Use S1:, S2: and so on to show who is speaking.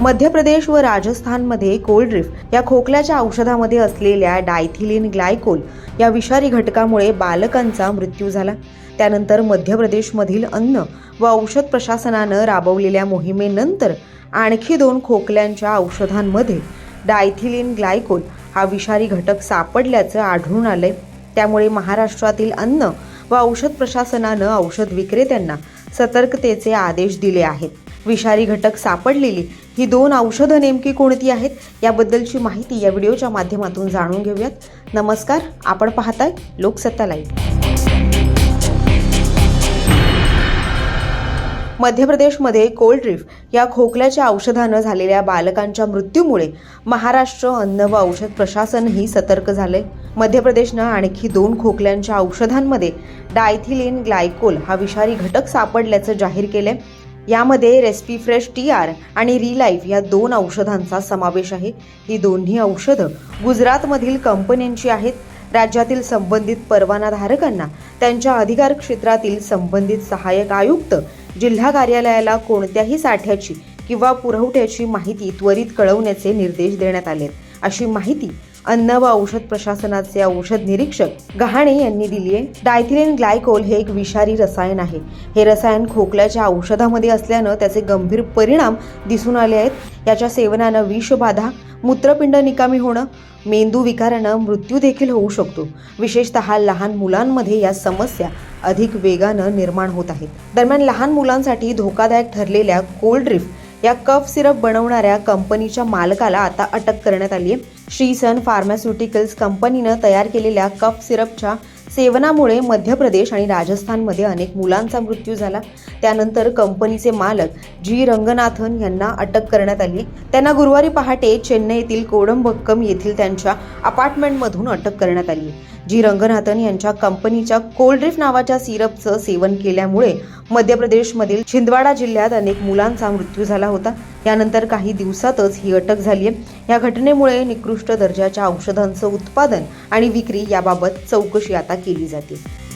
S1: मध्य प्रदेश व राजस्थानमध्ये कोल्ड्रिफ या खोकल्याच्या औषधामध्ये असलेल्या डायथिलिन ग्लायकोल या विषारी घटकामुळे बालकांचा मृत्यू झाला. त्यानंतर मध्य प्रदेशमधील अन्न व औषध प्रशासनानं राबवलेल्या मोहिमेनंतर आणखी दोन खोकल्यांच्या औषधांमध्ये डायथिलिन ग्लायकोल हा विषारी घटक सापडल्याचं आढळून आलंय. त्यामुळे महाराष्ट्रातील अन्न व औषध प्रशासनानं औषध विक्रेत्यांना सतर्कतेचे आदेश दिले आहेत. विषारी घटक सापडलेली ही दोन औषधं नेमकी कोणती आहेत याबद्दलची माहिती या व्हिडिओच्या माध्यमातून जाणून घेऊयात. नमस्कार आपण पाहताय लोकसत्ता लाईव्ह. मध्य प्रदेशमध्ये कोल्ड्रीफ या खोकल्याच्या औषधानं झालेल्या बालकांच्या मृत्यूमुळे महाराष्ट्र अन्न व औषध प्रशासनही सतर्क झालंय. मध्य प्रदेशनं आणखी दोन खोकल्यांच्या औषधांमध्ये डायथिलिन ग्लायकोल हा विषारी घटक सापडल्याचं जाहीर केलंय. यामध्ये रेस्पीफ्रेश टी आर आणि रिलाईफ या दोन औषधांचा समावेश आहे. ही दोन्ही औषधं गुजरातमधील कंपन्यांची आहेत. राज्यातील संबंधित परवानाधारकांना त्यांच्या अधिकार क्षेत्रातील संबंधित सहाय्यक आयुक्त जिल्हा कार्यालयाला कोणत्याही साठ्याची किंवा पुरवठ्याची माहिती त्वरित कळवण्याचे निर्देश देण्यात आले अशी माहिती अन्न व औषध प्रशासनाचे औषध निरीक्षक गहाणे यांनी दिली आहे. डायथिलिन ग्लायकोल हे एक विषारी रसायन आहे. हे रसायन खोकल्याच्या औषधामध्ये असल्यानं त्याचे गंभीर परिणाम दिसून आले आहेत. याच्या सेवनानं विषबाधा मूत्रपिंड निकामी होणं मेंदू विकारानं मृत्यू देखील होऊ शकतो. विशेषतः लहान मुलांमध्ये या समस्या अधिक वेगानं निर्माण होत आहेत. दरम्यान लहान मुलांसाठी धोकादायक ठरलेल्या कोल्ड कोल्ड्रिफ्ट या कफ सिरप बनवणाऱ्या कंपनीच्या मालकाला आता अटक करण्यात आली आहे. श्रीसन फार्मास्युटिकल्स कंपनीनं तयार केलेल्या कफ सिरपच्या सेवनामुळे मध्य प्रदेश आणि राजस्थानमध्ये अनेक मुलांचा मृत्यू झाला. त्यानंतर कंपनीचे मालक जी. रंगनाथन यांना अटक करण्यात आली. त्यांना गुरुवारी पहाटे चेन्नईतील कोडंबक्कम येथील त्यांच्या अपार्टमेंटमधून अटक करण्यात आली. जी. रंगनाथन यांच्या कंपनीच्या कोल्ड्रिफ नावाच्या सिरपचं सेवन केल्यामुळे मध्य प्रदेशमधील छिंदवाडा जिल्ह्यात अनेक मुलांचा मृत्यू झाला होता. यानंतर काही दिवसातच ही अटक झाली आहे. या घटनेमुळे निकृष्ट दर्जाच्या औषधांचं उत्पादन आणि विक्री याबाबत चौकशी आता केली जाते.